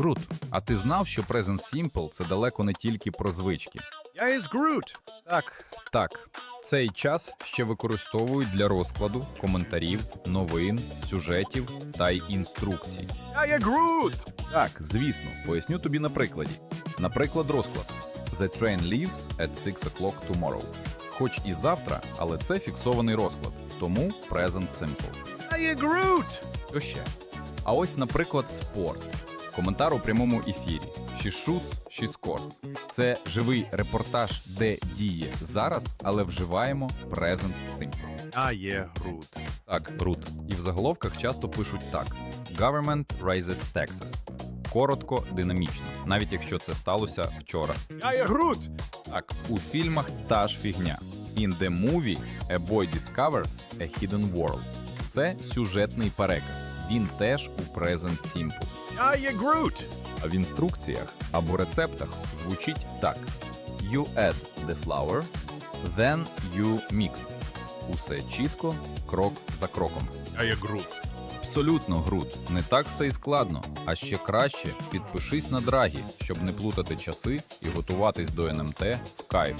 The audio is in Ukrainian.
Грут, а ти знав, що Present Simple – це далеко не тільки про звички? Я із Грут. Так, так. Цей час ще використовують для розкладу коментарів, новин, сюжетів та й інструкцій. Я є Грут. Так, звісно, поясню тобі на прикладі. Наприклад, розклад. The train leaves at 6 o'clock tomorrow. Хоч і завтра, але це фіксований розклад, тому present simple. Я є Грут. Що ще? А ось, наприклад, спорт. Коментар у прямому ефірі. Shoots, she scores. Це живий репортаж, де діє зараз, але вживаємо present simple. Я є Грут. Так, Рут. І в заголовках часто пишуть так: Government raises taxes. Коротко, динамічно, навіть якщо це сталося вчора. Я є Грут. Так, у фільмах та ж фігня. In the movie a boy discovers a hidden world. Це сюжетний переказ. Він теж у Present Simple. Я є Грут. А в інструкціях або рецептах звучить так: You add the flour, then you mix. Усе чітко, крок за кроком. Я є Грут. Абсолютно, Грут. Не так все і складно. А ще краще підпишись на драгі, щоб не плутати часи і готуватись до НМТ в кайф.